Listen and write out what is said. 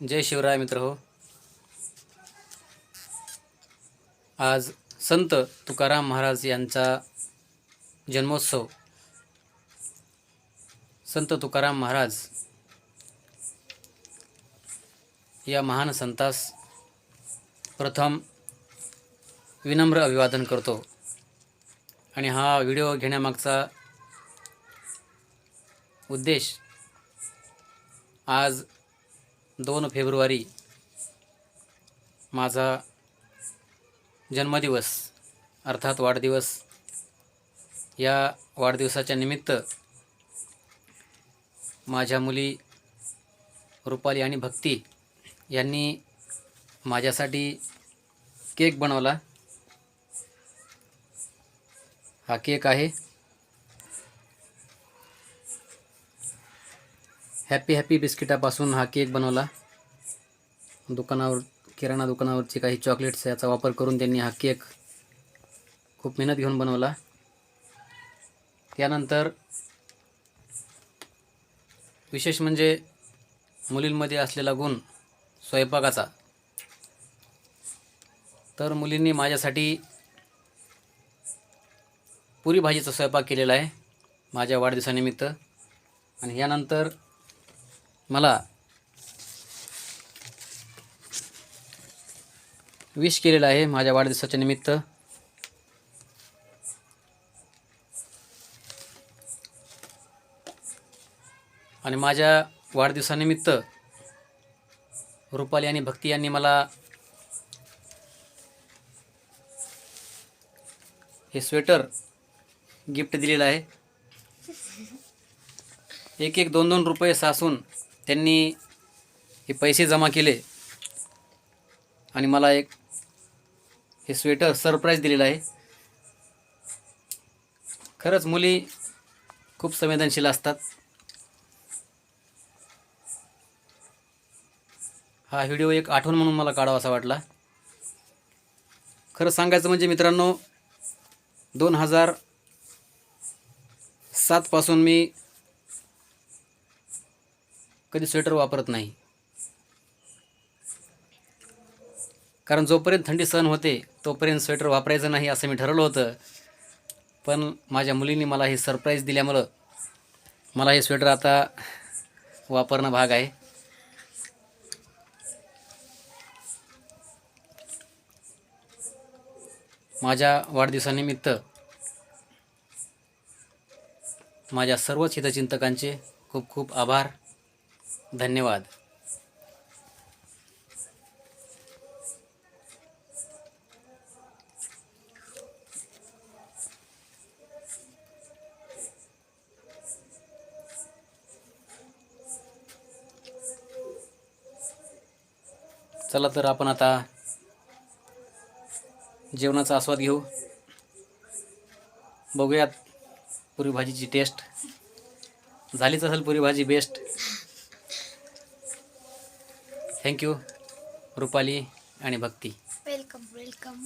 जय शिवराय मित्र हो. आज संत तुकाराम महाराज यांचा जन्मोत्सव. संत तुकाराम महाराज या महान संतास प्रथम विनम्र अभिवादन करतो. आणि हा व्हिडिओ घेण्यामागचा उद्देश आज दोन फेब्रुवारी माझा जन्मदिवस अर्थात वाढदिवस या वाढदिवसाच्या निमित्त माझ्या मुली रुपाली आणि भक्ती यांनी माझ्यासाठी केक बनवला. हा केक आहे. हॅपी हॅपी बिस्किटापासून हा केक बनवला. दुकानावर किराणा दुकानावरची काही चॉकलेट्स याचा वापर करून त्यांनी हा केक खूप मेहनत घेऊन बनवला. त्यानंतर विशेष म्हणजे मुलींमध्ये असलेला गुण स्वयंपाकाचा. तर मुलींनी माझ्यासाठी पुरी भाजीचा स्वयंपाक केलेला आहे माझ्या वाढदिवसानिमित्त. आणि यानंतर मला विश केलेलं आहे माझ्या वाढदिवसाच्या निमित्त. आणि माझ्या वाढदिवसानिमित्त रुपाली आणि भक्ती यांनी मला हे स्वेटर गिफ्ट दिलेलं आहे. एक एक दोन दोन रुपये सासून त्यांनी हे पैसे जमा केले आणि मला एक हे स्वेटर सरप्राईज दिलेलं आहे. खरंच मुली खूप संवेदनशील असतात. हा व्हिडिओ एक आठवण म्हणून मला काढावासा वाटला. खरं सांगायचं म्हणजे मित्रांनो दोन हजार सातपासून मी कधी स्वेटर वापरत नाही. कारण जोपर्यंत थंडी सहन होते तोपर्यंत स्वेटर वापरायचं नाही असं मी ठरवलं होतं. पण माझ्या मुलींनी मला हे सरप्राईज दिल्यामुळं मला हे स्वेटर आता वापरणं भाग आहे. माझ्या वाढदिवसानिमित्त माझ्या सर्वच हितचिंतकांचे खूप खूप आभार. धन्यवाद. चला तर आपण आता जेवणाचा आस्वाद घेऊ. बघूयात पुरी भाजीची टेस्ट झालीच असेल पुरी भाजी बेस्ट थँक्यू रुपाली आणि भक्ती. Welcome welcome.